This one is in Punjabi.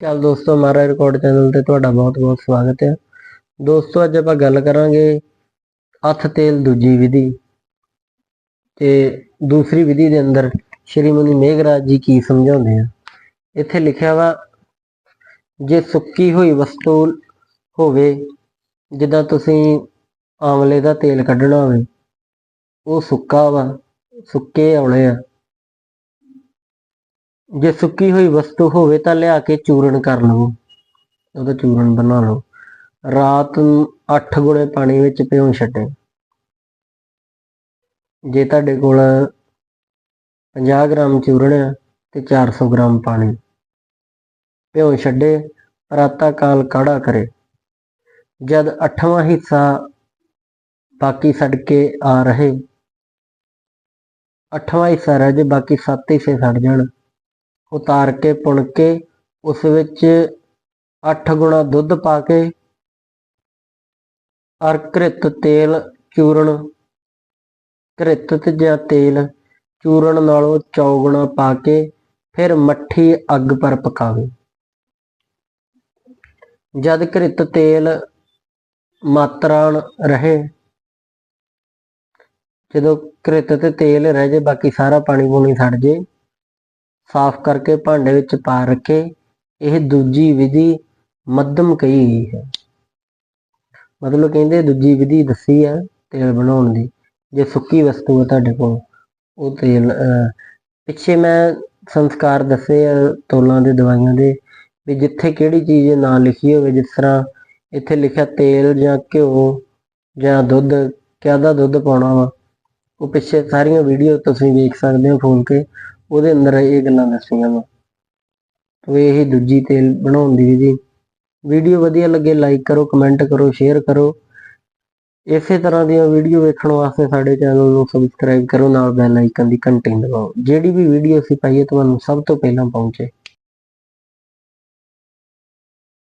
ਚੱਲ ਦੋਸਤੋ, ਮਾਰਾ ਰਿਕਾਰਡ ਚੈਨਲ ਤੇ ਤੁਹਾਡਾ ਬਹੁਤ-ਬਹੁਤ ਸਵਾਗਤ ਹੈ। ਦੋਸਤੋ, ਅੱਜ ਆਪਾਂ ਗੱਲ ਕਰਾਂਗੇ ਹੱਥ ਤੇਲ ਦੂਜੀ ਵਿਧੀ ਤੇ ਦੂਸਰੀ ਵਿਧੀ ਦੇ ਅੰਦਰ ਸ਼੍ਰੀ ਮੁਨੀ ਮੇਘਰਾਜ ਜੀ ਕੀ ਸਮਝਾਉਂਦੇ ਆ। ਇੱਥੇ ਲਿਖਿਆ ਵਾ, ਜੇ ਸੁੱਕੀ ਹੋਈ ਵਸਤੂ ਹੋਵੇ, ਜਿੱਦਾਂ ਤੁਸੀਂ ਆਮਲੇ ਦਾ ਤੇਲ ਕੱਢਣਾ ਹੋਵੇ, ਉਹ ਸੁੱਕਾ ਵਾ, ਸੁੱਕੇ ਆਉਣੇ ਆ। ਜੇ ਸੁੱਕੀ ਹੋਈ ਵਸਤੂ ਹੋਵੇ ਤਾਂ ਲਿਆ ਕੇ ਚੂਰਨ ਕਰ ਲਵੋ। ਉਹਦਾ ਚੂਰਨ ਬਣਾ ਲਓ। ਰਾਤ ਨੂੰ 8 ਗੁਣੇ ਪਾਣੀ ਵਿੱਚ ਭਿਉਂ ਛੱਡੇ। ਜੇ ਤੁਹਾਡੇ ਕੋਲ 50 ਗ੍ਰਾਮ ਚੂਰਨ ਆ ਤੇ 400 ਗ੍ਰਾਮ ਪਾਣੀ। ਭਿਉਂ ਛੱਡੇ, ਰਾਤਾ ਕਾਲ ਕਾੜਾ ਕਰੇ। ਜਦ ਅੱਠਵਾਂ ਹਿੱਸਾ ਬਾਕੀ ਛੱਡ ਕੇ ਆ ਰਹੇ, ਅੱਠਵਾਂ ਹਿੱਸਾ ਰਹਿ ਜੇ, ਬਾਕੀ ਸੱਤ ਹਿੱਸੇ ਛੱਡ ਜਾਣ। ਉਤਾਰ ਕੇ, ਪੁਣ ਕੇ, ਉਸ ਵਿੱਚ 8 ਗੁਣਾ ਦੁੱਧ ਪਾ ਕੇ, ਅਰ ਘ੍ਰਿਤ ਤੇਲ ਚੂਰਨ, ਘ੍ਰਿਤ ਤੇ ਜਾਂ ਤੇਲ ਚੂਰਨ ਨਾਲੋਂ ਚੌਗੁਣਾ ਪਾ ਕੇ, ਫਿਰ ਮੱਠੀ ਅੱਗ ਪਰ ਪਕਾਵੇ। ਜਦ ਘ੍ਰਿਤ ਤੇਲ ਮਾਤਰਾਣ ਰਹੇ, ਜਦੋਂ ਘ੍ਰਿਤ ਤੇ ਤੇਲ ਰਹਿ ਜੇ, ਬਾਕੀ ਸਾਰਾ ਪਾਣੀ ਪੂਣੀ ਛੱਡ ਜੇ ਸਾਫ਼ ਕਰਕੇ ਭਾਂਡੇ ਵਿੱਚ ਪਾ ਰੱਖੇ, ਇਹ ਦੂਜੀ ਵਿਧੀ ਮੱਧਮ ਕਹੀ ਗਈ ਹੈ। ਮਤਲਬ ਕਹਿੰਦੇ ਦੂਜੀ ਵਿਧੀ ਦੱਸੀ ਹੈ ਤੇਲ ਬਣਾਉਣ ਦੀ। ਜੇ ਸੁੱਕੀ ਵਸਤੂ ਹੈ ਤੁਹਾਡੇ ਕੋਲ, ਉਹ ਤੇਲ ਪਿੱਛੇ ਮੈਂ ਸੰਸਕਾਰ ਦੱਸੇ ਆ ਤੋਲਾਂ ਦੇ, ਦਵਾਈਆਂ ਦੇ, ਵੀ ਜਿੱਥੇ ਕਿਹੜੀ ਚੀਜ਼ ਨਾ ਲਿਖੀ ਹੋਵੇ, ਜਿਸ ਤਰ੍ਹਾਂ ਇੱਥੇ ਲਿਖਿਆ ਤੇਲ ਜਾਂ ਘਿਓ ਜਾਂ ਦੁੱਧ, ਕਿਆਦਾ ਦੁੱਧ ਪਾਉਣਾ ਵਾ, ਉਹ ਪਿੱਛੇ ਸਾਰੀਆਂ ਵੀਡੀਓ ਤੁਸੀਂ ਵੇਖ ਸਕਦੇ ਹੋ ਫੋਨ ਤੇ ਉਹਦੇ ਅੰਦਰ ਇਹ ਗੱਲਾਂ ਦੱਸੀਆਂ ਵਾ ਤੋ ਇਹ ਦੂਜੀ ਤੇਲ ਬਣਾਉਣ ਦੀ ਵਿਧੀ ਵੀਡੀਓ ਵਧੀਆ ਲੱਗੇ ਲਾਈਕ ਕਰੋ ਕਮੈਂਟ ਕਰੋ ਸ਼ੇਅਰ ਕਰੋ। ਇਸੇ ਤਰ੍ਹਾਂ ਦੀਆਂ ਵੀਡੀਓ ਵੇਖਣ ਵਾਸਤੇ ਸਾਡੇ ਚੈਨਲ ਨੂੰ ਸਬਸਕ੍ਰਾਈਬ ਕਰੋ, ਨਾਲ ਬੈਲ ਆਈਕਨ ਦੀ ਘੰਟੀ ਦਬਾਓ। ਜਿਹੜੀ ਵੀ ਵੀਡੀਓ ਅਸੀਂ ਪਾਈਏ, ਤੁਹਾਨੂੰ ਸਭ ਤੋਂ ਪਹਿਲਾਂ ਪਹੁੰਚੇ।